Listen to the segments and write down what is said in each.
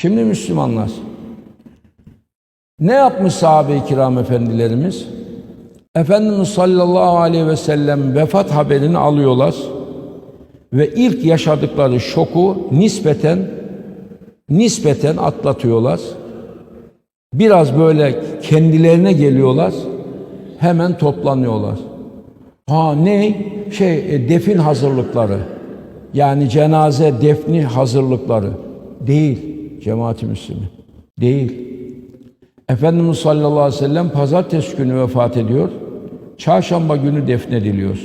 Şimdi Müslümanlar, ne yapmış sahabe-i kiram efendilerimiz? Efendimiz sallallahu aleyhi ve sellem vefat haberini alıyorlar ve ilk yaşadıkları şoku nispeten nispeten atlatıyorlar. Biraz böyle kendilerine geliyorlar. Hemen toplanıyorlar. Ha ne? Şey e, defin hazırlıkları. Yani cenaze defni hazırlıkları. Değil cemaati Müslümin. Değil. Efendimiz sallallahu aleyhi ve sellem pazartesi günü vefat ediyor. Çarşamba günü defnediliyor.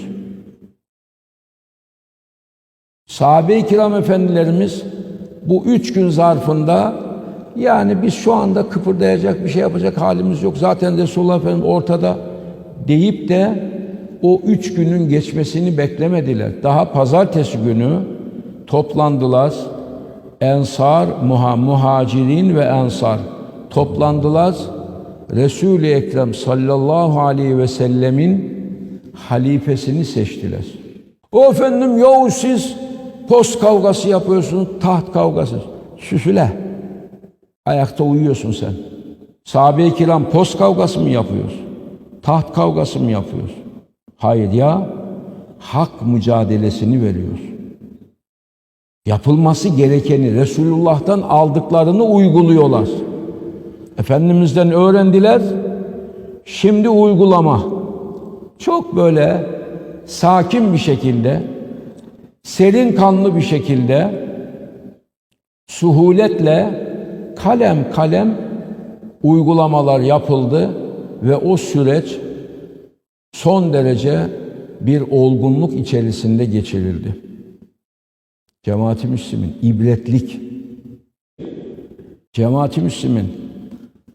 Sahabe-i kiram efendilerimiz bu üç gün zarfında yani biz şu anda kıpırdayacak bir şey yapacak halimiz yok. Zaten Resulullah Efendimiz ortada deyip de o üç günün geçmesini beklemediler. Daha pazartesi günü toplandılar. Ensar, muha, muhacirin ve ensar toplandılar. Resul-i Ekrem sallallahu aleyhi ve sellemin halifesini seçtiler. O efendim yahu siz post kavgası yapıyorsunuz, taht kavgası. Süsüle. Ayakta uyuyorsun sen. Sahabe-i kiram post kavgası mı yapıyoruz? Taht kavgası mı yapıyoruz? Hayır ya, hak mücadelesini veriyoruz. Yapılması gerekeni Resulullah'tan aldıklarını uyguluyorlar. Efendimiz'den öğrendiler, şimdi uygulama. Çok böyle sakin bir şekilde, serin kanlı bir şekilde, suhuletle kalem kalem uygulamalar yapıldı ve o süreç son derece bir olgunluk içerisinde geçirildi. Cemaati Müslümin, ibretlik. Cemaati Müslümin,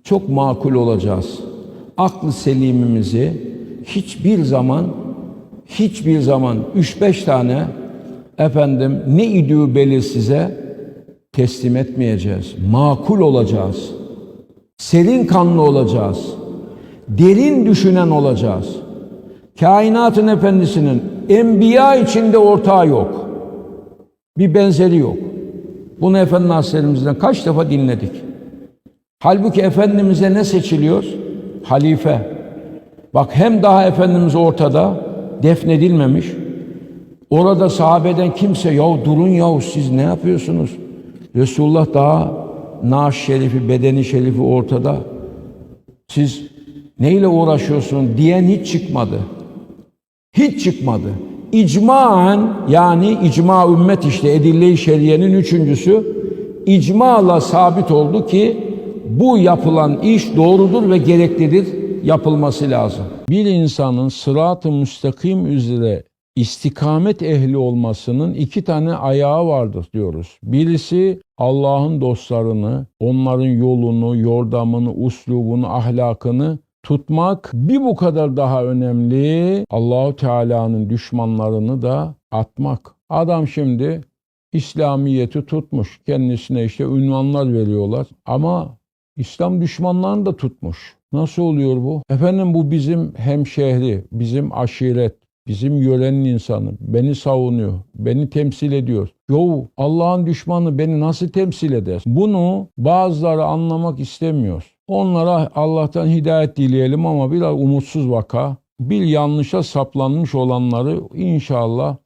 çok makul olacağız. Aklı selimimizi hiçbir zaman, hiçbir zaman 3-5 tane efendim ne idüğü belirsize teslim etmeyeceğiz. Makul olacağız. Serin kanlı olacağız. Derin düşünen olacağız. Kainatın efendisinin enbiya içinde ortağı yok. Bir benzeri yok. Bunu Efendi Hazretlerimizden kaç defa dinledik. Halbuki Efendimiz'e ne seçiliyor? Halife. Bak hem daha Efendimiz ortada, defnedilmemiş. Orada sahabeden kimse, yahu durun yahu siz ne yapıyorsunuz? Resulullah daha naaş şerifi, bedeni şerifi ortada. Siz neyle uğraşıyorsun diyen hiç çıkmadı. Hiç çıkmadı. İcmaen yani icma ümmet işte edille-i şeriyenin üçüncüsü icmala sabit oldu ki bu yapılan iş doğrudur ve gereklidir yapılması lazım. Bir insanın sırat-ı müstakim üzere istikamet ehli olmasının iki tane ayağı vardır diyoruz. Birisi Allah'ın dostlarını, onların yolunu, yordamını, uslubunu, ahlakını tutmak bir bu kadar daha önemli. Allahu Teala'nın düşmanlarını da atmak. Adam şimdi İslamiyeti tutmuş. Kendisine işte ünvanlar veriyorlar ama İslam düşmanlarını da tutmuş. Nasıl oluyor bu? Efendim bu bizim hemşehri, bizim aşiret, bizim yörenin insanı. Beni savunuyor, beni temsil ediyor. Yo Allah'ın düşmanı beni nasıl temsil eder? Bunu bazıları anlamak istemiyor. Onlara Allah'tan hidayet dileyelim ama biraz umutsuz vaka, bir yanlışa saplanmış olanları inşallah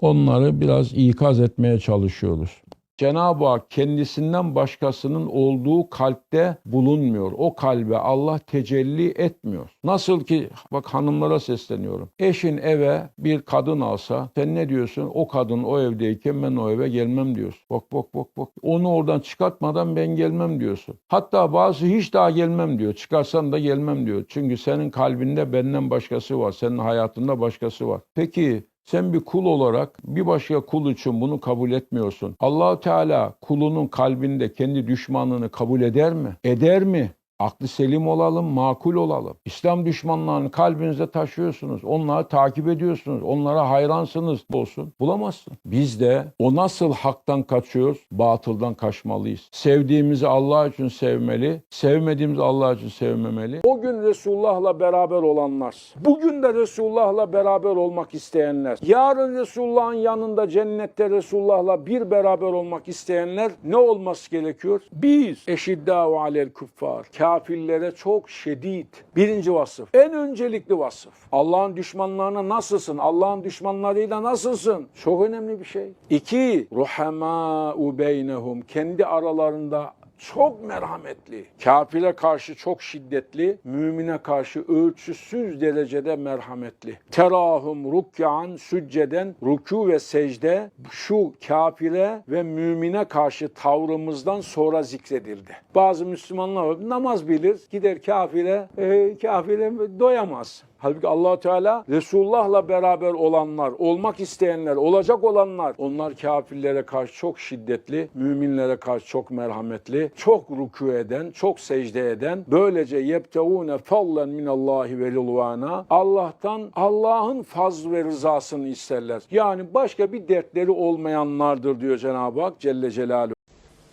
onları biraz ikaz etmeye çalışıyoruz. Cenab-ı Hak kendisinden başkasının olduğu kalpte bulunmuyor. O kalbe Allah tecelli etmiyor. Nasıl ki bak hanımlara sesleniyorum. Eşin eve bir kadın alsa sen ne diyorsun? O kadın o evdeyken ben o eve gelmem diyorsun. Bak bak bak bak. Onu oradan çıkartmadan ben gelmem diyorsun. Hatta bazı hiç daha gelmem diyor. Çıkarsan da gelmem diyor. Çünkü senin kalbinde benden başkası var. Senin hayatında başkası var. Peki sen bir kul olarak bir başka kul için bunu kabul etmiyorsun. allah Teala kulunun kalbinde kendi düşmanını kabul eder mi? Eder mi? Aklı selim olalım, makul olalım. İslam düşmanlarını kalbinizde taşıyorsunuz. Onları takip ediyorsunuz. Onlara hayransınız olsun. Bulamazsın. Biz de o nasıl haktan kaçıyoruz, batıldan kaçmalıyız. Sevdiğimizi Allah için sevmeli, sevmediğimizi Allah için sevmemeli. O gün Resulullah'la beraber olanlar, bugün de Resulullah'la beraber olmak isteyenler, yarın Resulullah'ın yanında cennette Resulullah'la bir beraber olmak isteyenler ne olması gerekiyor? Biz eşiddâhu alel kuffar. Kafirlere çok şiddet. Birinci vasıf. En öncelikli vasıf. Allah'ın düşmanlarına nasılsın? Allah'ın düşmanlarıyla nasılsın? Çok önemli bir şey. İki, ruhamâ'u beynehum. Kendi aralarında çok merhametli. Kafire karşı çok şiddetli, mümine karşı ölçüsüz derecede merhametli. Terahum rukyan sücceden ruku ve secde şu kafire ve mümine karşı tavrımızdan sonra zikredildi. Bazı Müslümanlar namaz bilir, gider kafire, e, kafire doyamaz. Halbuki allah Teala Resulullah'la beraber olanlar, olmak isteyenler, olacak olanlar, onlar kafirlere karşı çok şiddetli, müminlere karşı çok merhametli, çok rükû eden, çok secde eden, böylece yebtevûne fallen minallahi ve rilvana, Allah'tan Allah'ın fazl ve rızasını isterler. Yani başka bir dertleri olmayanlardır diyor Cenab-ı Hak Celle Celaluhu.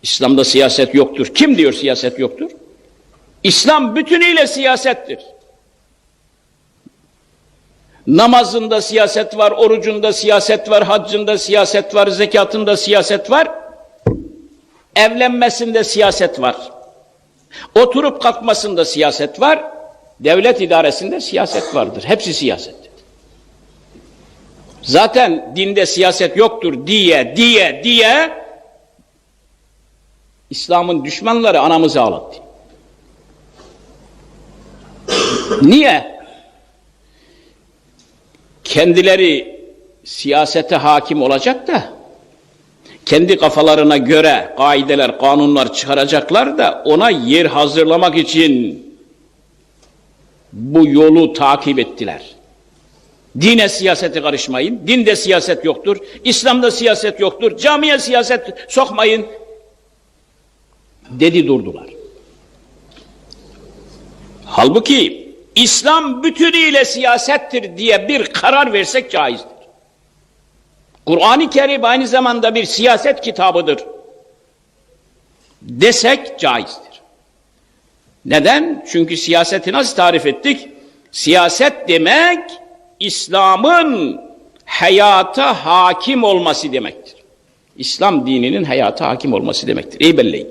İslam'da siyaset yoktur. Kim diyor siyaset yoktur? İslam bütünüyle siyasettir. Namazında siyaset var, orucunda siyaset var, haccında siyaset var, zekatında siyaset var. Evlenmesinde siyaset var. Oturup kalkmasında siyaset var. Devlet idaresinde siyaset vardır. Hepsi siyasettir. Zaten dinde siyaset yoktur diye diye diye İslam'ın düşmanları anamızı ağlattı. Niye? Kendileri siyasete hakim olacak da kendi kafalarına göre kaideler, kanunlar çıkaracaklar da ona yer hazırlamak için bu yolu takip ettiler. Dine siyasete karışmayın. Dinde siyaset yoktur. İslam'da siyaset yoktur. Camiye siyaset sokmayın. Dedi durdular. Halbuki İslam bütünüyle siyasettir diye bir karar versek caizdir. Kur'an-ı Kerim aynı zamanda bir siyaset kitabıdır desek caizdir. Neden? Çünkü siyaseti nasıl tarif ettik? Siyaset demek İslam'ın hayata hakim olması demektir. İslam dininin hayata hakim olması demektir. İyi belleyin.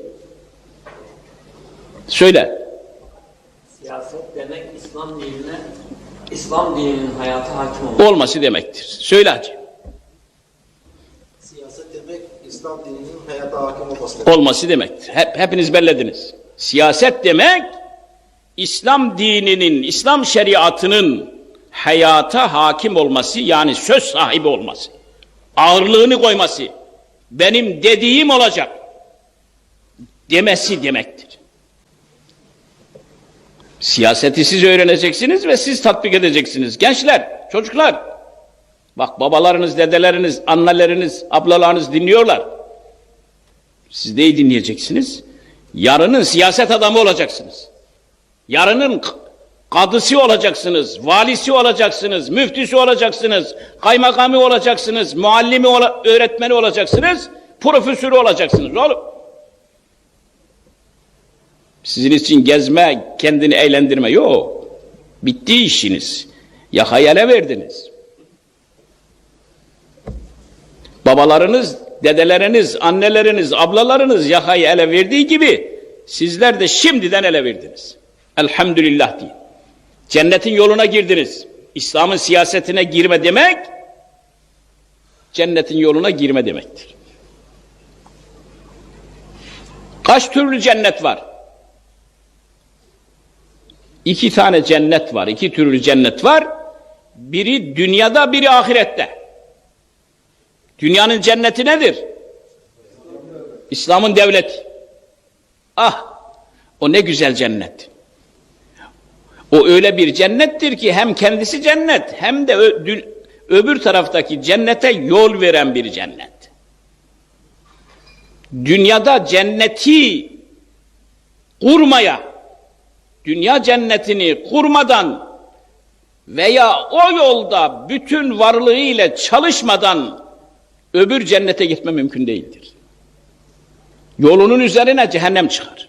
Söyle. Siyaset demek İslam dinine, İslam dininin hayata hakim olması. Olması demektir. Söyle hacı. Siyaset demek İslam dininin hayata hakim olması demek. Olması demektir. Hep, hepiniz bellediniz. Siyaset demek İslam dininin, İslam şeriatının hayata hakim olması yani söz sahibi olması. Ağırlığını koyması. Benim dediğim olacak. Demesi demektir. Siyaseti siz öğreneceksiniz ve siz tatbik edeceksiniz. Gençler, çocuklar. Bak babalarınız, dedeleriniz, anneleriniz, ablalarınız dinliyorlar. Siz neyi dinleyeceksiniz? Yarının siyaset adamı olacaksınız. Yarının kadısı olacaksınız, valisi olacaksınız, müftüsü olacaksınız, kaymakamı olacaksınız, muallimi, öğretmeni olacaksınız, profesörü olacaksınız oğlum. Sizin için gezme, kendini eğlendirme yok. Bitti işiniz. Ya hayale verdiniz. Babalarınız, dedeleriniz, anneleriniz, ablalarınız yakayı ele verdiği gibi sizler de şimdiden ele verdiniz. Elhamdülillah diye. Cennetin yoluna girdiniz. İslam'ın siyasetine girme demek cennetin yoluna girme demektir. Kaç türlü cennet var? İki tane cennet var, iki türlü cennet var. Biri dünyada, biri ahirette. Dünyanın cenneti nedir? İslam'ın devleti. Ah, o ne güzel cennet. O öyle bir cennettir ki hem kendisi cennet hem de öbür taraftaki cennete yol veren bir cennet. Dünyada cenneti kurmaya, dünya cennetini kurmadan veya o yolda bütün varlığıyla çalışmadan öbür cennete gitme mümkün değildir. Yolunun üzerine cehennem çıkar.